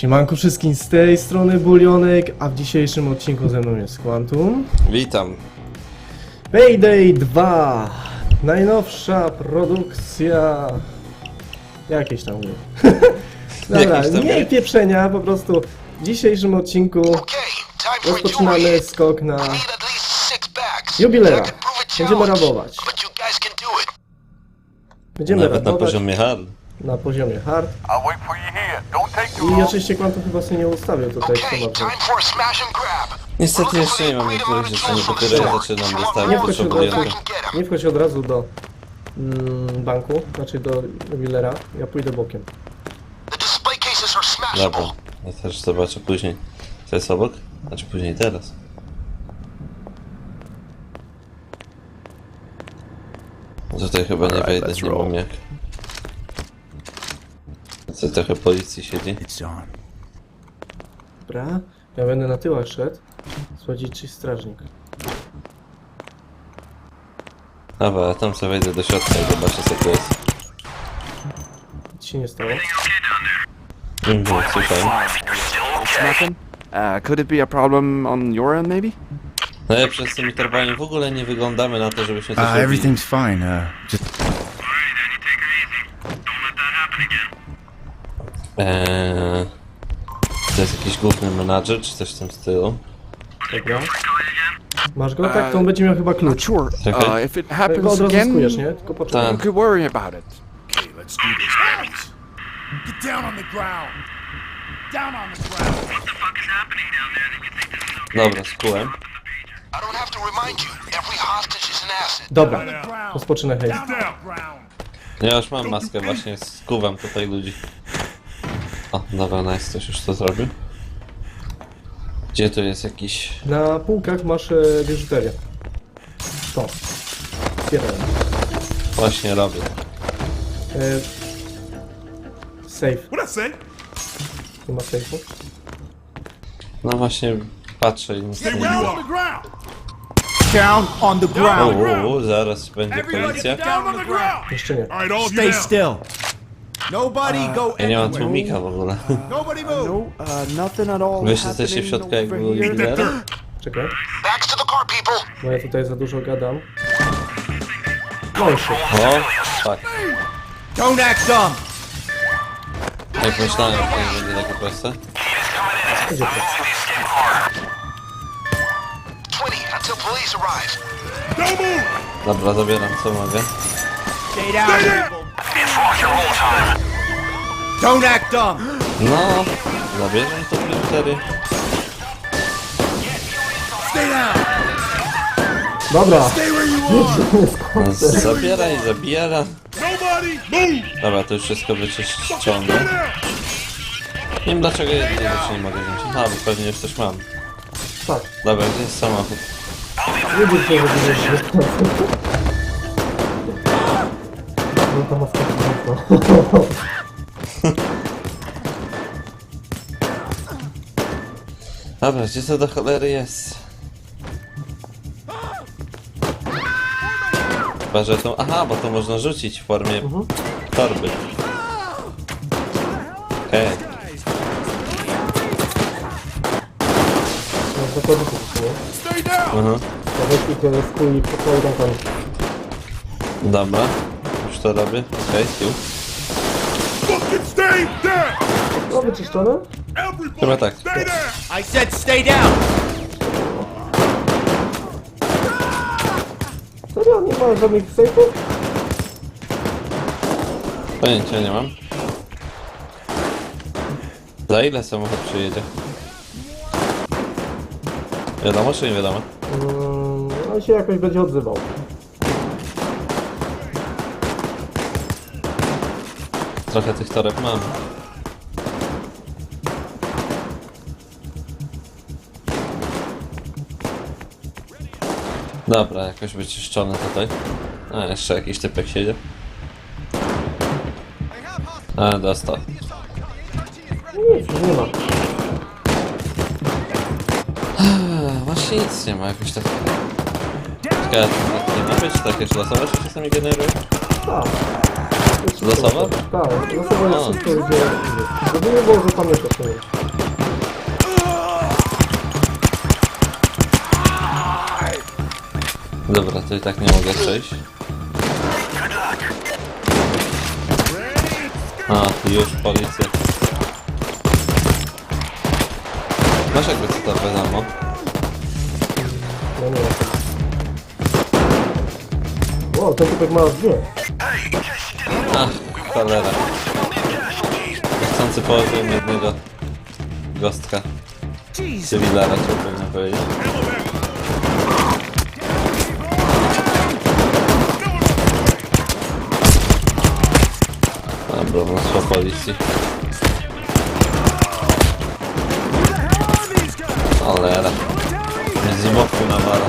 Siemanko wszystkim z tej strony Bulionek, a w dzisiejszym odcinku ze mną jest Quantum. Witam. Payday 2! Najnowsza produkcja... Jakieś tam gry. Dobra, Jakieś tam nie gry. pieprzenia, po prostu w dzisiejszym odcinku rozpoczynamy skok na jubilera. Będziemy rabować. Będziemy Nawet na rabować poziomie hard. Na poziomie hard. I oczywiście Quantum chyba sobie nie ustawił tutaj Okay, co ma grab. Niestety jeszcze nie mam niektórych rzeczy, of dopiero zaczynam dostawać Nie od razu, nie wchodź od razu do mm, banku, znaczy do jubilera. Ja pójdę bokiem. Dobra, ja też zobaczę później. Co jest obok? Znaczy później teraz. Tutaj chyba nie wejdę, nie mam jak. Co trochę policji siedzi? It's on. Dobra, ja będę na tyłach szedł. Sprawdzić czy jest strażnik. Dobra, ja tam sobie wejdę do środka i zobaczę co to jest. Nic się nie stało. Mhm, słuchaj. Nothing. Uh, could it be a problem on your end, maybe? No ja przez tym interwalem w ogóle nie wyglądamy na to, żebyśmy coś Uh, robili. everything's fine. Uh, just Eee, to jest jakiś główny menadżer, czy coś w tym stylu? Dobra. Masz go? Tak, to on będzie miał chyba Not klucz. sure. Okay. Uh, if it Go happens od razu again, skujesz, nie? Tylko poczekaj. Tak. you could worry about it. okay. Let's do this, guys. Get down on the ground. Down on the ground. Dobra, skułem. I don't have to remind you, every hostage is an asset. Dobra, rozpoczynaj hej. Down on the ground. Ja już mam maskę, właśnie skuwam tutaj ludzi. O, dobra, nice, ktoś już to zrobił. Gdzie tu jest jakiś... Na półkach masz e, biżuterię. To. Otwieraj. Właśnie robię. E, safe. What I say? Nie ma safe'u. No właśnie, patrzę i nic nie Down widzę. on the ground. Down on the O, ground. o, o, zaraz będzie policja. Down on the ground. Jeszcze nie. All right, all Stay still. Nobody go Ja nie mam tłumika w ogóle. Nobody move. No, uh, nothing at all. Wiesz, jesteście w środku jak over było here. Czekaj. Backs to the car, people. No ja tutaj za dużo gadam. No już. O, tak. Don't act dumb. Jak myślałem, że to nie będzie takie proste. Będzie to. 20 until police arrive. Don't move. Dobra, zabieram co mogę. Stay down. There. Don't act dumb. No, zabieram to cztery. Stay down. Dobra. Stay where you are. No, zabieraj. Nobody move. Dobra, to już wszystko wyczyszczone. Nie wiem dlaczego jednej rzeczy nie mogę wziąć. Aha, bo pewnie już coś mam. Tak. Dobra, gdzie jest samochód? Robisz. No to maska to. Dobra, gdzie to do cholery jest? Chyba, że to... Aha, bo to można rzucić w formie torby. Okej, No to Stay down. aha. To weź i tyle skój i pokoju rękami. Dobra, to robię. Okej, okay, Fucking stay there. No wyczyszczone? Everybody Chyba tak. stay there. I said stay down. Serio? Nie ma żadnych safe'ów? Pojęcia nie mam. Za ile samochód przyjedzie? Wiadomo czy nie wiadomo? Mm, on się jakoś będzie odzywał. Trochę tych toreb mam. Dobra, jakoś wyczyszczony tutaj. A, jeszcze jakiś typek siedzie. A, dostał. Nic, nie ma. Właśnie nic nie ma, jakoś tak... Ciekawe, to nie ma być takie, że losowe się czasami generuje? Tak. Losowe? Tak, losowo jest A. wszystko, gdzie... Żeby nie było, że pamiętasz to nie. Dobra, to i tak nie mogę przejść. A, już policja. Masz jakby co to wiadomo? No nie. Wow, ten typek ma dwie. Ach, cholera. Chcący położyłem jednego gostka. Cywila raczej powinien powiedzieć. Dobra, mnóstwo policji. Cholera. Z boku nawala.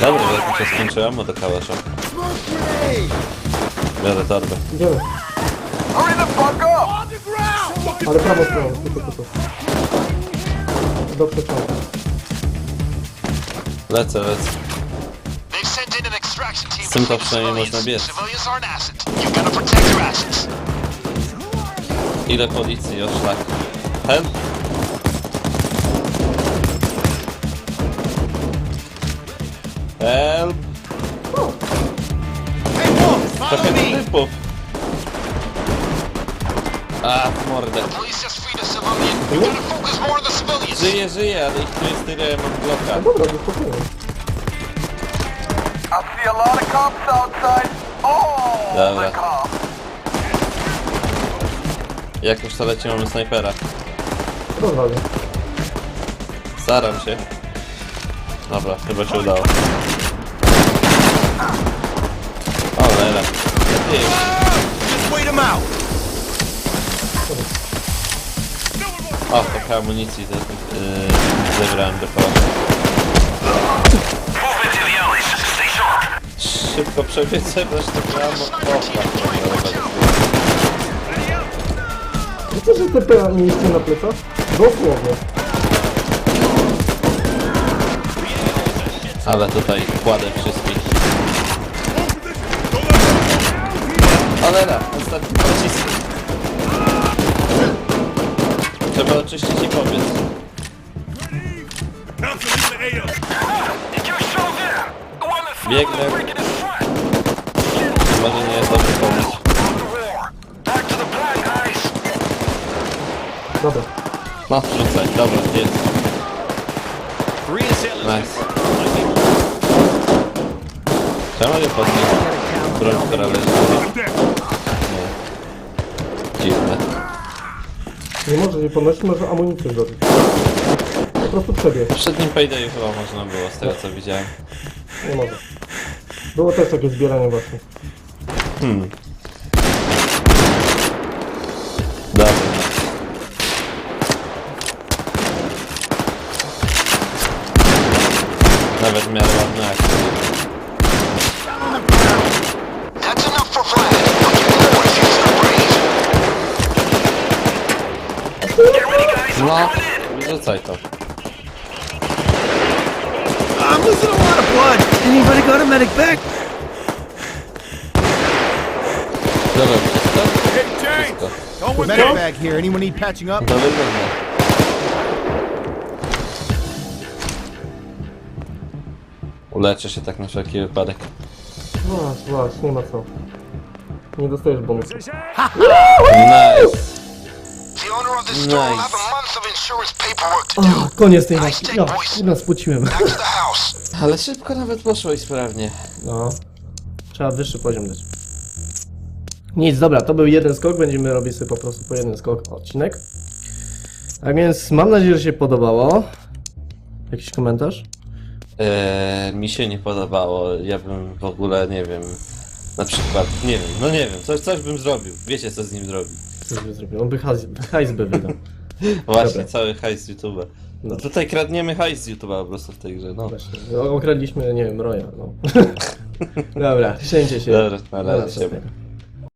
Dobra, mi się skończyło, mu do kałasza. Biorę torbę. Idziemy. Ale prawą stroną, tu, tu. Do przeciągu. Lecę, lecę. They've sent in an extraction team Z tym to przynajmniej można biec. Civilians are an asset. You've got to protect your assets. Ile policji, o szlak. Help! Help! Trochę typów! A, w mordę. Police just freed a civilian. You gotta focus more on the civilians. Żyję, żyję, ale ich tu jest tyle, ja mam No bloka. dobra, to spokojnie. I see a lot of cops outside. Oh, Dobra. cops. Jakoś to leci, mamy snajpera. Rozwalę. Staram się. Dobra, chyba się udało. O, lera. Lepiej. Just wait him out. O, trochę amunicji ze, yy, zebrałem do koła. Szybko przebiec, zebrać to gramo. O, tak, Wiecie, że nie jeździ na plecach? Dosłownie. Ale tutaj kładę wszystkich. Cholera, ostatni pocisk. Trzeba oczyścić i pobiec. Biegnę. Może nie jest dobry pomysł. Dobra. No, rzucaj, dobra, jest. Nice. Czemu nie podnieść broń, która leży? Nie. Dziwne. Nie może nie podnosić, może amunicję zrobić. Po prostu przebieg. W przednim paydayu chyba można było, z tego co widziałem. Nie może. Było też takie zbieranie właśnie. Hmm. Dobra. Nawet w miarę akcja. No, rzucaj to. I'm losing a lot of blood. Anybody got a medic back? Dobra, wszystko? Wszystko. With medic bag here. Anyone need patching up? To wygląda. Uleczę się tak na wszelki wypadek. Masz, masz, nie ma co. Nie dostajesz bonusu. Nice! O, koniec tej take, Ja, kurwa, spociłem. Ale szybko nawet poszło i sprawnie. No. Trzeba wyższy poziom dać. Nic, dobra, to był jeden skok, będziemy robić sobie po prostu po jeden skok odcinek. Tak więc mam nadzieję, że się podobało. Jakiś komentarz? Eee, mi się nie podobało. Ja bym w ogóle nie wiem. Na przykład, nie wiem, no nie wiem, coś, coś bym zrobił. Wiecie co z nim zrobił. Co by zrobił? On by hajs, hajs by wydał. Właśnie, Dobra. cały hajs z YouTube'a. No tutaj kradniemy hajs z YouTube'a po prostu w tej grze, no. Właśnie. No, Okradliśmy, nie wiem, Roya, no. Dobra, trzymajcie się. Dobra, na razie.